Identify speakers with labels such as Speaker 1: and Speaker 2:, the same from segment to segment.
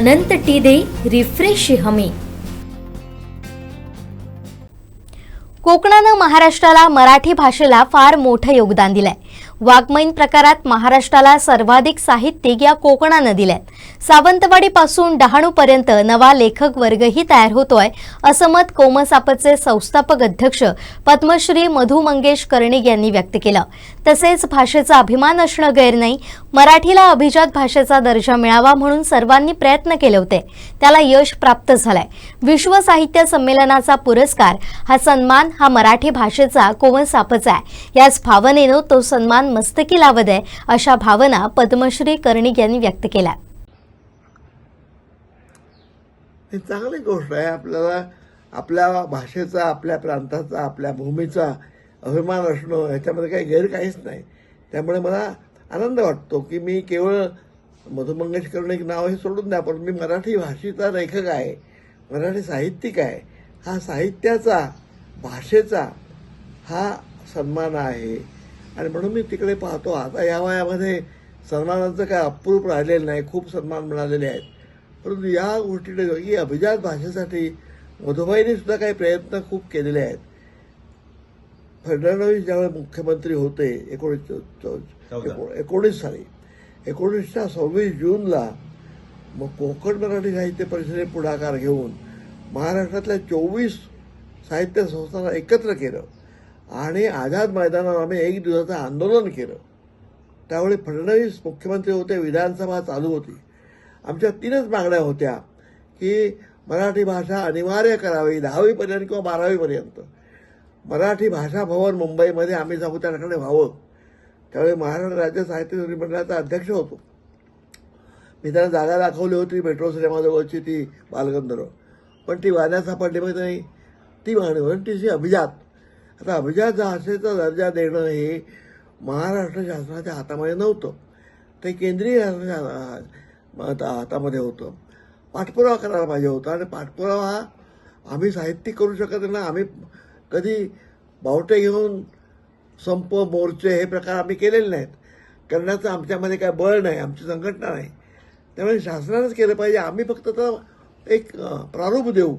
Speaker 1: अनंत T दे refresh हमी.
Speaker 2: कोकणानं महाराष्ट्राला मराठी भाषेला फार मोठं योगदान दिलंय. वाङ्मयीन प्रकारात महाराष्ट्राला सर्वाधिक साहित्यिक या कोकणानं दिल्यात. सावंतवाडीपासून डहाणूपर्यंत नवा लेखक वर्गही तयार होतोय असं मत कोमसापचे संस्थापक अध्यक्ष पद्मश्री मधु मंगेश कर्णिक यांनी व्यक्त केलं. तसेच भाषेचा अभिमान असणं गैर नाही मराठीला अभिजात भाषेचा दर्जा मिळावा म्हणून सर्वांनी प्रयत्न केले होते. त्याला यश प्राप्त झालंय. विश्व साहित्य संमेलनाचा पुरस्कार हा सन्मान हा मराठी भाषेचा कोमसापचा आहे. याच भावनेनं तो सन्मान मस्तकी लावत आहे अशा भावना पद्मश्री कर्णिक यांनी व्यक्त केल्या.
Speaker 3: ही चांगली गोष्ट आहे आपल्याला आपल्या भाषेचा आपल्या प्रांताचा आपल्या भूमीचा अभिमान असणं ह्याच्यामध्ये काही गैर काहीच नाही. त्यामुळे मला आनंद वाटतो की मी केवळ मधु मंगेश कर्णिक नाव हे सोडून द्या पण मी मराठी भाषेचा लेखक आहे मराठी साहित्यिक आहे. हा साहित्याचा भाषेचा हा सन्मान आहे. आणि म्हणून मी तिकडे पाहतो आता या वयामध्ये सन्मानाचं काय अप्रूप राहिलेलं नाही खूप सन्मान मिळालेले आहेत. परंतु या गोष्टीने ही अभिजात भाषेसाठी मधुबाईंनी सुद्धा काही प्रयत्न खूप केलेले आहेत. फडणवीस ज्यावेळी मुख्यमंत्री होते एकोणीस एकोणीस साली एकोणीसच्या सव्वीस जूनला मग कोकण मराठी साहित्य परिषदेने पुढाकार घेऊन महाराष्ट्रातल्या चोवीस साहित्य संस्थांना एकत्र केलं. आणि आझाद मैदानावर आम्ही एक दिवसाचं आंदोलन केलं. त्यावेळी फडणवीस मुख्यमंत्री होते विधानसभा चालू होती. आमच्या तीनच मागण्या होत्या की मराठी भाषा अनिवार्य करावी दहावीपर्यंत किंवा बारावीपर्यंत. मराठी भाषा भवन मुंबईमध्ये आम्ही जाऊ त्याकडे व्हावं. त्यावेळी महाराष्ट्र राज्य साहित्य मंडळाचा अध्यक्ष होतो. मी त्यांना जागा दाखवली होती मेट्रो सिनेमाजवळची ती बालगंधर्व. पण ती वाण्या सापडली माहिती नाही. ती मागणी होती ती अभिजात आता अभिजात भाषेचा दर्जा देणं हे महाराष्ट्र शासनाच्या हातामध्ये नव्हतं. ते केंद्रीय शासनाच्या हातामध्ये होतं. पाठपुरावा करायला पाहिजे होता आणि पाठपुरावा हा आम्ही साहित्यिक करू शकत नाही. आम्ही कधी बावटे घेऊन संप मोर्चे हे प्रकार आम्ही केलेले नाहीत. करण्याचं आमच्यामध्ये काय बळ नाही आमची संघटना नाही. त्यामुळे शासनानंच केलं पाहिजे. आम्ही फक्त तर एक प्रारूप देऊ.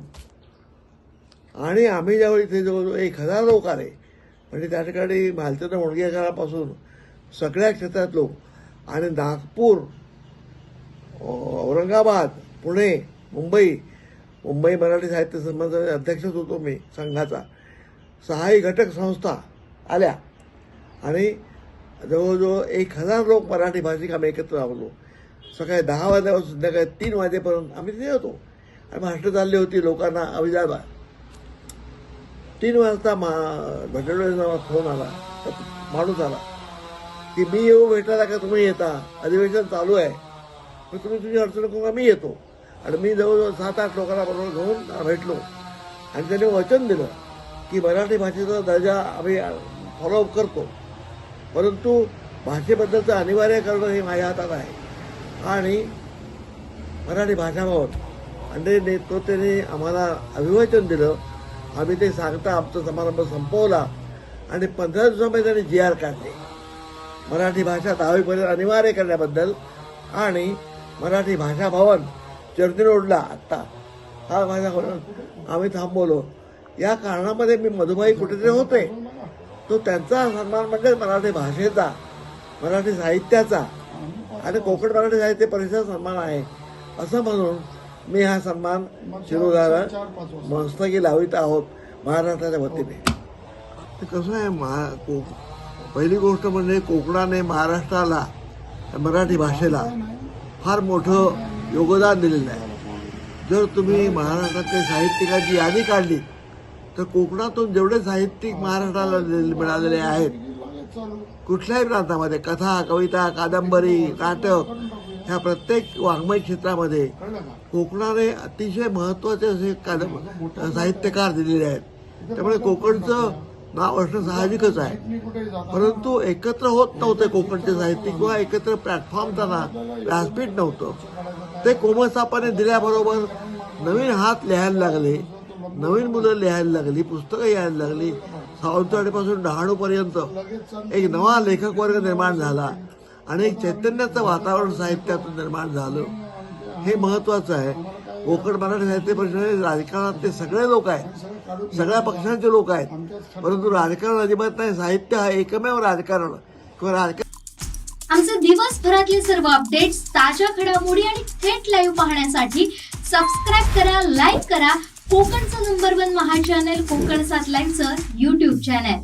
Speaker 3: आणि आम्ही ज्यावेळी इथे जवळजवळ एक हजार लोक आले म्हणजे त्या ठिकाणी मालतेनं मुणगेकरापासून सगळ्या क्षेत्रात लोक. आणि नागपूर औरंगाबाद पुणे मुंबई. मुंबई मराठी साहित्य संबंधाचे अध्यक्षच होतो मी संघाचा. सहाही घटक संस्था आल्या. आणि जवळजवळ एक हजार लोक मराठी भाषिक आम्ही एकत्र राबलो सकाळी दहा वाजल्यापासून संध्याकाळी तीन वाजेपर्यंत आम्ही तिथे होतो. आणि भाषणं चालली होती लोकांना अभिजात. तीन वाजता मा भटडोळेचा फोन आला. माणूस आला. की मी येऊ भेटायला का तुम्ही येता? अधिवेशन चालू आहे. मग तुम्ही तुझी अडचण करून मी येतो. आणि मी जवळजवळ सात आठ लोकांना बरोबर घेऊन भेटलो. आणि त्याने वचन दिलं की मराठी भाषेचा दर्जा आम्ही फॉलोअप करतो. परंतु भाषेबद्दलचं अनिवार्य करणं हे माझ्या हातात आहे. आणि मराठी भाषाबाबत आणि आणि नेतृत्वाने आम्हाला अभिवाचन दिलं. आम्ही ते सांगता आमचा समारंभ संपवला आणि पंधरा दिवसामध्ये त्यांनी जी आर काढले. मराठी भाषा दहावीपर्यंत अनिवार्य करण्याबद्दल आणि मराठी भाषा भवन चर्नी रोडला आत्ता. हा भाषा आम्ही थांबवलो. या कारणामध्ये मी मधुबाई कुठेतरी होते. तो त्यांचा सन्मान म्हणजे मराठी भाषेचा मराठी साहित्याचा आणि कोकण मराठी साहित्य परिषद सन्मान आहे. असं म्हणून मी हा सन्मान शिरोधारा मस्तकी लावित आहोत महाराष्ट्राच्या वतीने. कसं आहे महा को पहिली गोष्ट म्हणजे कोकणाने महाराष्ट्राला मराठी भाषेला फार मोठं योगदान दिलेलं आहे. जर तुम्ही महाराष्ट्रातल्या साहित्यिकाची यादी काढली तर कोकणातून जेवढे साहित्यिक महाराष्ट्राला दिले- मिळालेले आहेत कुठल्याही प्रांतामध्ये कथा कविता कादंबरी नाटक ह्या प्रत्येक वाङ्मय क्षेत्रामध्ये कोकणाने अतिशय महत्त्वाचे असे कादंब साहित्यकार दिलेले आहेत. त्यामुळे कोकणचं नाव असणं साहजिकच आहे. परंतु एकत्र होत नव्हते कोकणचे साहित्यिक किंवा एकत्र प्लॅटफॉर्म त्यांना व्यासपीठ नव्हतं. ते कोमसापाने दिल्याबरोबर नवीन हात लिहायला लागले नवीन मुलं लिहायला लागली पुस्तकं यायला लागली. सावंतवाडीपासून डहाणूपर्यंत एक नवा लेखक वर्ग निर्माण झाला. आणि एक चैतन्याचं वातावरण साहित्यातून निर्माण झालं. हे महत्वाचं आहे. कोकण मराठी साहित्य परिषदेत राजकारणातले सगळे लोक आहेत. सगळ्या पक्षांचे लोक आहेत. परंतु राजकारण अजिबात नाही. साहित्य हा एकमेव राजकारण किंवा राजकारण
Speaker 2: आमचे दिवसभरातले सर्व अपडेट्स ताज्या घडामोडी आणि थेट लाईव्ह पाहण्यासाठी सबस्क्राईब करा लाईक करा. कोकणचं नंबर वन महा चॅनल कोकण सात लाईनचं युट्यूब चॅनल